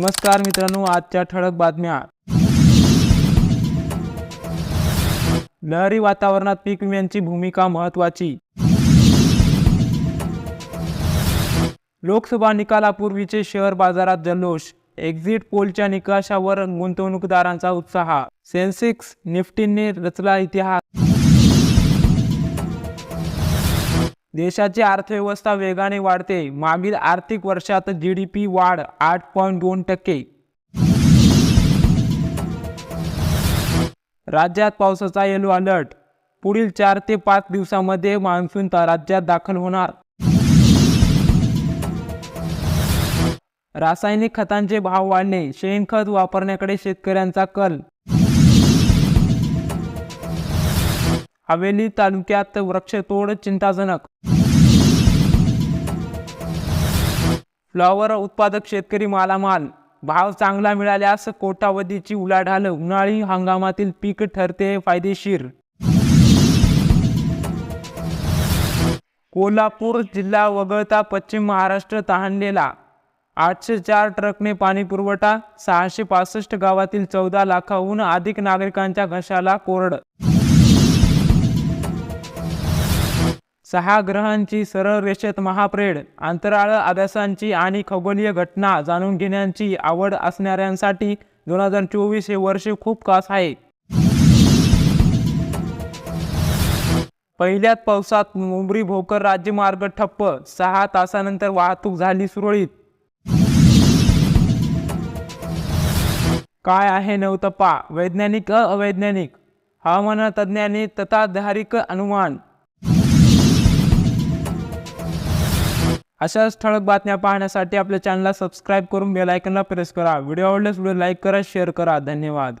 नमस्कार मित्रांनो आजच्या ठळक बातम्या. लहरी वातावरणात पीक विम्यांची भूमिका महत्वाची लोकसभा निकालापूर्वीचे शेअर बाजारात जल्लोष. एक्झिट पोलच्या निकषावर गुंतवणूकदारांचा उत्साह. सेन्सेक्स निफ्टीने रचला इतिहास. देशाची अर्थव्यवस्था वेगाने वाढते. मागील आर्थिक वर्षात जी डी पी वाढ आठ पॉईंट दोन टक्के. राज्यात पावसाचा येलो अलर्ट. पुढील चार ते पाच दिवसामध्ये मान्सून राज्यात दाखल होणार. रासायनिक खतांचे भाव वाढणे. शेणखत वापरण्याकडे शेतकऱ्यांचा कल. हवेली तालुक्यात वृक्षतोड चिंताजनक. फ्लॉवर उत्पादक शेतकरी मालामाल. भाव चांगला मिळाल्यास कोटावधीची उलाढाल उन्हाळी हंगामातील पीक ठरते फायदेशीर. कोल्हापूर जिल्हा वगळता पश्चिम महाराष्ट्र तहानलेला. आठशे चार ट्रकने पाणी पुरवठा सहाशे पासष्ट गावातील चौदा लाखाहून अधिक नागरिकांच्या घशाला कोरड सहा ग्रहांची सरळ रेषेत महाप्रेड अंतराळ अभ्यासांची आणि खगोलीय घटना जाणून घेण्याची आवड असणाऱ्यांसाठी दोन हजार चोवीस हे वर्ष खूप खास आहे. पहिल्याच पावसात मुंबरी भोकर राज्यमार्ग ठप्प सहा तासानंतर वाहतूक झाली सुरळीत. काय आहे नवतपा? वैज्ञानिक अवैज्ञानिक? हवामान तज्ज्ञांनी तथाधारिक अनुमान अशाच ठळक बातम्या पाहण्यासाठी आपल्या चॅनलला सबस्क्राईब करून बेल आयकनला प्रेस करा. व्हिडिओ आवडल्यास व्हिडिओ लाईक करा शेअर करा. धन्यवाद.